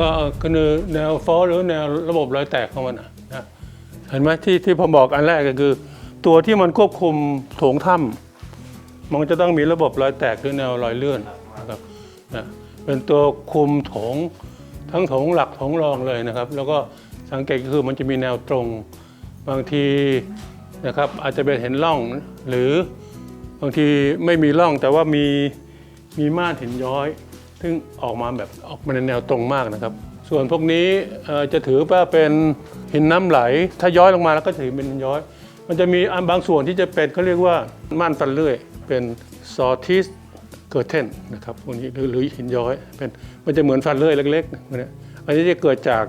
ก็คือแนวฟอลหรือแนวระบบรอยแตกของมันนะนะเห็นไหมที่ที่ผมบอกอันแรกก็คือ ตัวที่มันควบคุมโถงถ้ำมันจะต้องมีระบบรอยแตกหรือแนวรอยเลื่อนนะครับนะเป็นตัวคุมโถงทั้งโถงหลักโถงรองเลยนะครับ แล้วก็สังเกตก็คือมันจะมีแนวตรง บางทีนะครับอาจจะเป็นเห็นร่องหรือบางทีไม่มีร่องแต่ว่ามีมีม่านหินย้อย ซึ่งออกมาแบบออกมาในแนวตรงมากนะครับ ส่วนพวกนี้จะถือว่าเป็นหินน้ำไหล ถ้าย้อยลงมาแล้วก็ถือเป็นหินย้อย มันจะมีอันบางส่วนที่จะเป็นเขาเรียกว่าม่านฟันเลื่อยเป็นซอทิสเกิร์เทนนะครับพวกนี้หรือหรือหินย้อยเป็นมันจะเหมือนฟันเลื่อยเล็กๆอันนี้จะเกิดจาก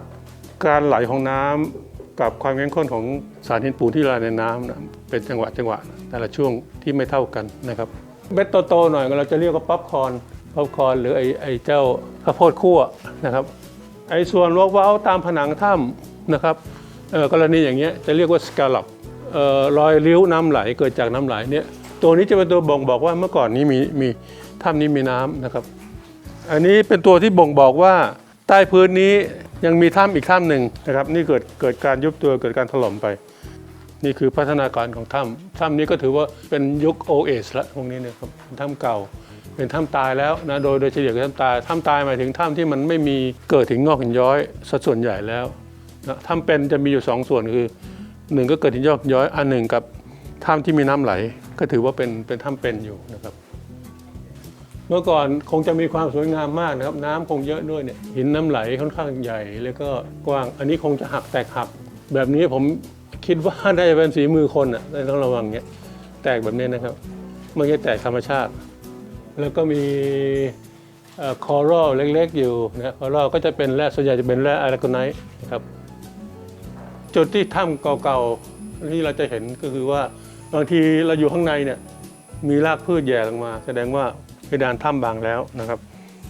การไหลของน้ำ กับความเข้มข้นของสารหินปูนที่ละลายในน้ำนะเป็นจังหวะจังหวะแต่ละช่วงที่ไม่เท่ากันนะครับเม็ดโตๆหน่อยเราจะเรียกว่าป๊อปคอนป๊อปคอนหรือไอ้ไอ้เจ้าข้าวโพดคั่วนะครับไอ้ส่วนวว้าวตามผนังถ้ำนะครับเออกรณีอย่างเงี้ยจะเรียกว่าสกาลับรอยริ้วน้ำไหลเกิดจากน้ำไหลเนี่ยตัวนี้จะเป็นตัวบ่งบอกว่าเมื่อก่อนนี้มีมีถ้ำนี้มีน้ำนะครับ อันนี้เป็นตัวที่บ่งบอกว่า ใต้พื้นนี้ยังมีถ้ำอีกถ้ำหนึ่งนะครับ นี่เกิดเกิดการยุบตัวเกิดการถล่มไป นี่คือพัฒนาการของถ้ำถ้ำนี้ก็ถือว่าเป็นยุคโอเอสละพวกนี้นะครับเป็นถ้ำเก่า เป็นถ้ำตายแล้วนะโดยโดยเฉลี่ยคือถ้ำตายถ้ำตายหมายถึงถ้ำที่มันไม่มีเกิดถึงงอกหินย้อยสัดส่วนใหญ่แล้วนะถ้ำเป็นจะมีอยู่สองส่วนคือหนึ่งก็เกิดหินยอกย้อยอันหนึ่งกับถ้ำที่มีน้ำไหล ก็ถือว่าเป็นเป็นถ้ำเป็นอยู่นะครับ เมื่อก่อนคงจะมีความสวยงามมากนะครับน้ำคงเยอะด้วยเนี่ยหินน้ำไหลค่อนข้างใหญ่แล้วก็กว้างอันนี้คงจะหักแตกหัก แบบนี้ผมคิดว่าน่าจะเป็นฝีมือคนอะต้องระวังเงี้ยแตกแบบนี้นะครับไม่ใช่แตกธรรมชาติ แล้วก็มีคอรัลเล็กๆอยู่นะคอรัลก็จะเป็นแร่ส่วนใหญ่จะเป็นแร่อะลาโกไนท์นะครับจุดที่ถ้ำเก่าๆที่เราจะเห็นก็คือว่าบางทีเราอยู่ข้างในเนี่ยมีรากพืชแย่ลงมา แสดงว่า เพดานถ้ำบางแล้วนะครับ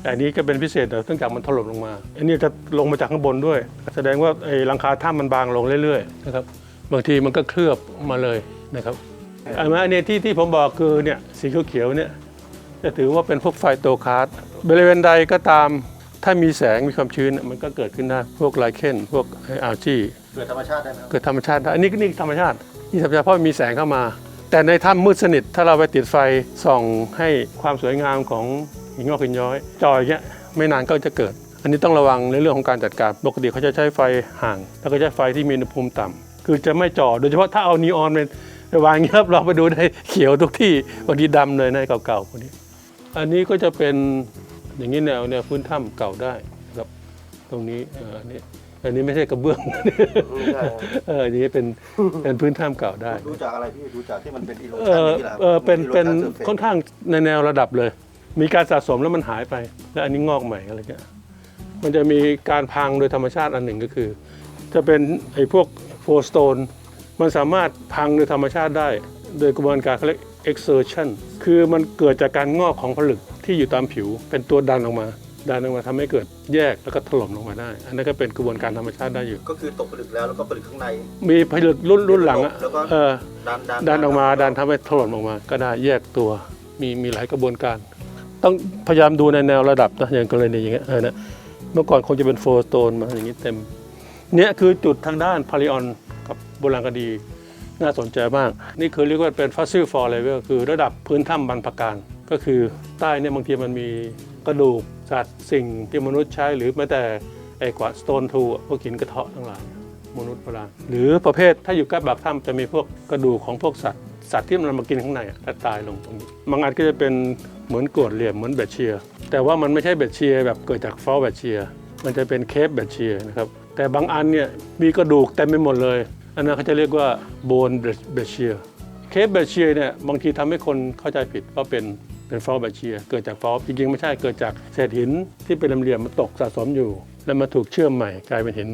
แต่อันนี้ก็เป็นพิเศษเนื่องจากมันถล่มลงมา อันนี้จะลงมาจากข้างบนด้วย แสดงว่าไอ้หลังคาถ้ำมันบางลงเรื่อยๆนะครับบางทีมันก็เคลือบมาเลยนะครับอันนี้ที่ที่ผมบอกคือเนี่ยสีเขียวๆเนี่ยจะถือว่าเป็นพวกไฟโตคาร์ดบริเวณใดก็ตามถ้ามีแสงมีความชื้นเนี่ยมันก็เกิดขึ้นได้พวกไลเคนพวกอัลจีเกิดธรรมชาติได้ไหมครับเกิดธรรมชาติได้อันนี้ก็นี่ธรรมชาตินี่ธรรมชาติเพราะมันมีแสงเข้ามา แต่ในถ้ำมืดสนิทถ้าเราไปติดไฟส่องให้ความสวยงามของหินงอกหินย้อย จอยเงี้ยไม่นานก็จะเกิด อันนี้ต้องระวังในเรื่องของการจัดการปกติเขาจะใช้ไฟห่าง แล้วก็ใช้ไฟที่มีอุณหภูมิต่ำคือจะไม่จ่อโดยเฉพาะถ้าเอานีออนเป็นไปวางเงี้ยบเราไปดูได้เขียวทุกที่บางทีดำเลยในเก่าๆพวกนี้ อันนี้ก็จะเป็นอย่างนี้แนวแนวพื้นถ้ำเก่าได้ครับ ตรงนี้อันนี้ อันนี้ไม่ใช่กระเบื้องใช่ เอออันนี้เป็นเป็นพื้นถ้ำเก่าได้ ดูจากอะไรพี่ดูจากที่มันเป็นอีโรเอชันอนี่แหละเออเป็นเป็น erosion surface ค่อนข้างในแนวระดับเลย มีการสะสมแล้วมันหายไป แล้วอันนี้งอกใหม่อะไรเงี้ยมันจะมีการพังโดยธรรมชาติอันหนึ่งก็คือ จะเป็นไอ้พวกโฟสโตนมันสามารถพังโดยธรรมชาติได้ โดยกระบวนการเขาเรียก exertion คือมันเกิดจากการงอกของผลึกที่อยู่ตามผิวเป็นตัวดันออกมา ดันออกมาทำให้เกิดแยกแล้วก็ถล่มลงมาได้ อันนั้นก็เป็นกระบวนการธรรมชาติได้อยู่ ก็คือตกผลึกแล้วแล้วก็ผลึกข้างใน มีผลึกรุ่นรุ่นหลังอะแล้วก็เออดันดันดันออกมาดันทำให้ถล่มออกมา ก็ได้แยกตัวมีมีหลายกระบวนการ ต้องพยายามดูในแนวระดับนะอย่างกรณีอย่างเงี้ยเออนะเมื่อก่อนคงจะเป็นโฟร์สโตนมาอย่างนี้เต็มเนี่ยคือจุดทางด้านพาริออนกับโบราณคดีน่าสนใจมาก นี่คือเรียกว่าเป็นฟ o สซิลฟอร์เลเวลคือระดับพื้นถ้ำบรรพการ ก็คือใต้เนี่ยบางทีมันมี กระดูกสัตว์สิ่งที่มนุษย์ใช้หรือแม้แต่ไอ้กว่าสโตนทูพวกหินกระเทาะทั้งหลายมนุษย์โบราณหรือประเภทถ้าอยู่ใกล้ปากถ้ำจะมีพวกกระดูกของพวกสัตว์สัตว์ที่มันมากินข้างในอะแล้วตายลงตรงนี้บางอันก็จะเป็นเหมือนกรวดเหลี่ยมเหมือนแบคเชียแต่ว่ามันไม่ใช่แบคเชียแบบเกิดจากฟอลแบคเชียมันจะเป็นเคปแบคเชียนะครับแต่บางอันเนี่ยมีกระดูกเต็มไปหมดเลยอันนั้นเขาจะเรียกว่าโบนแบคเชียเคปแบคเชียเนี่ยบางทีทำให้คนเข้าใจผิดว่าเป็น เป็นฟอลบคเชีย เกิดจากฟอลจริงๆไม่ใช่เกิดจากเศษหินที่เป็นเหลี่ยมๆมันตกสะสมอยู่ แล้วมาถูกเชื่อมใหม่กลายเป็นหิน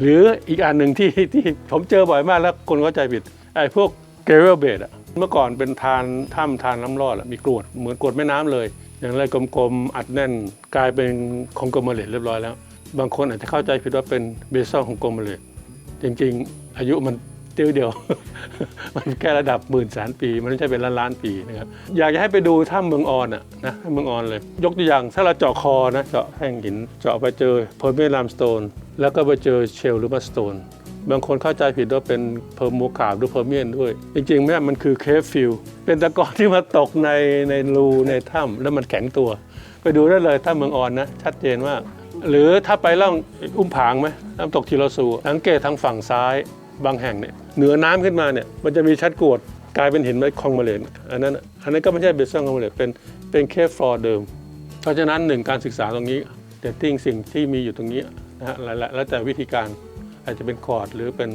หรืออีกอันหนึ่งที่ที่ผมเจอบ่อยมากแล้วคนเข้าใจผิดไอ้พวกเกเรลเบดอะเมื่อก่อนเป็นทานถ้ำทานน้ำรอดอะมีกรวดเหมือนกรวดแม่น้ำเลย อย่างไรกลมๆอัดแน่น กลายเป็นคองกลมเลตเรียบร้อยแล้ว บางคนอาจจะเข้าใจผิดว่าเป็นเบซอลของกลมเลตจริงๆ อายุมัน ติ้วเดียวมันแค่ระดับหมื่นแสนปี มันไม่ใช่เป็นล้านล้านปีนะครับอยากจะให้ไปดูถ้ำเมืองออนอะนะเมืองออนเลย ยกตัวอย่างถ้าเราเจาะคอนะเจาะแท่งหิน เจาะไปเจอเพอร์เมลามสโตนแล้วก็ไปเจอเชลหรือมาสโตนบางคนเข้าใจผิดว่าเป็นเพอร์มูขาวหรือเพอร์เมียนด้วย จริงๆแม่มันคือเคฟฟิลเป็นตะกอนที่มาตกในในรูในถ้ำแล้วมันแข็งตัว ไปดูได้เลยถ้ำเมืองออนนะชัดเจนมากหรือถ้าไปล่องอุ้มผางไหมน้ำตกทีโรสูสังเกตทางฝั่งซ้าย บางแห่งเนี่ยเหนือน้ำขึ้นมาเนี่ยมันจะมีชัดกรวดกลายเป็นหินไม้คองมาเลนอันนั้นอันนั้นก็ไม่ใช่เบสซังคองมาเลนเป็นเป็นเคฟฟลอร์เดิม เพราะฉะนั้นหนึ่งการศึกษาตรงนี้เดตติ้งสิ่งที่มีอยู่ตรงนี้นะฮะแล้วแล้วแต่วิธีการอาจจะเป็นคอร์ดหรือเป็น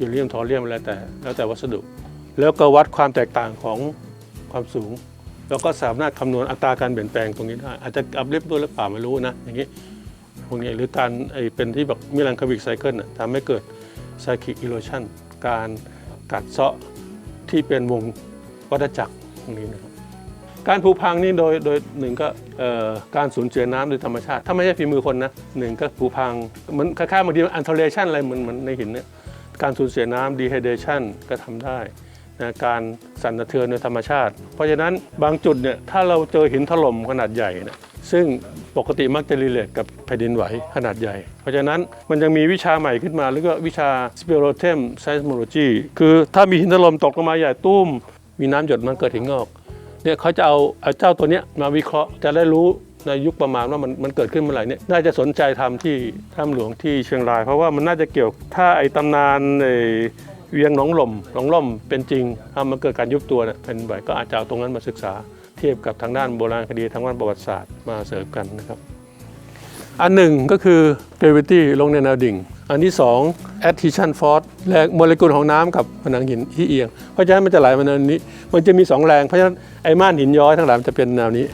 ยูเรียมทอเรียมแล้วแต่แล้วแต่วัสดุ แล้วก็วัดความแตกต่างของความสูง แล้วก็สามารถคำนวณอัตราการเปลี่ยนแปลงตรงนี้ได้อาจจะอัพลิฟด้วยหรือเปล่าไม่รู้นะอย่างนี้พวกนี้หรือการไอเป็นที่แบบมิลันคาวิกไซเคิลทำให้เกิด ไซคิอิโลชันการกัดเซาะที่เป็นวงวัฏจักรตรงนี้นะครับการผุพังนี่โดยโดยหนึ่งก็การสูญเสียน้ำโดยธรรมชาติ ถ้าไม่ใช่ฝีมือคนนะหนึ่งก็ผุพังมือนคล้ายๆบางทีอันเทเลชันอะไรเหมือนเหมือนในหินเนี่ยการสูญเสียน้ำดีไฮเดชันก็ทำได้นะการสั่นสะเทือนโดยธรรมชาติ เพราะฉะนั้นบางจุดเนี่ยถ้าเราเจอหินถล่มขนาดใหญ่นะซึ่ง ปกติมักจะรีเลทกับแผ่นดินไหวขนาดใหญ่ เพราะฉะนั้นมันยังมีวิชาใหม่ขึ้นมาเรียกว่าวิชา Spirotem Seismology คือถ้ามีหินถล่มตกลงมาใหญ่ตุ้ม มีน้ำหยดมันเกิดหินงอกเนี่ยเขาจะเอาเอาเจ้าตัวเนี้ยมาวิเคราะห์จะได้รู้ในยุคประมาณว่ามันมันเกิดขึ้นเมื่อไหร่เนี่ยน่าจะสนใจทำที่ถ้ำหลวงที่เชียงราย เพราะว่ามันน่าจะเกี่ยวถ้าไอ้ตำนานไอ้เวียงหนองลมหนองล่มเป็นจริงถ้ามันเกิดการยุบตัวเนี่ยเป็นไหวก็อาจจะเอาตรงนั้นมาศึกษา ทียบกับทางด้านโบราณคดีทางด้านประวัติศาสตร์มาเสริมกันนะครับ อันหนึ่งก็คือ gravity ลงในแนวดิ่ง อันที่สอง adhesion force แรงโมเลกุลของน้ำกับผนังหินที่เอียง เพราะฉะนั้นมันจะไหลมาแนวนี้ มันจะมีสองแรง เพราะฉะนั้นไอ้ม่านหินย้อยทั้งหลายมันจะเป็นแนวนี้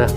นะ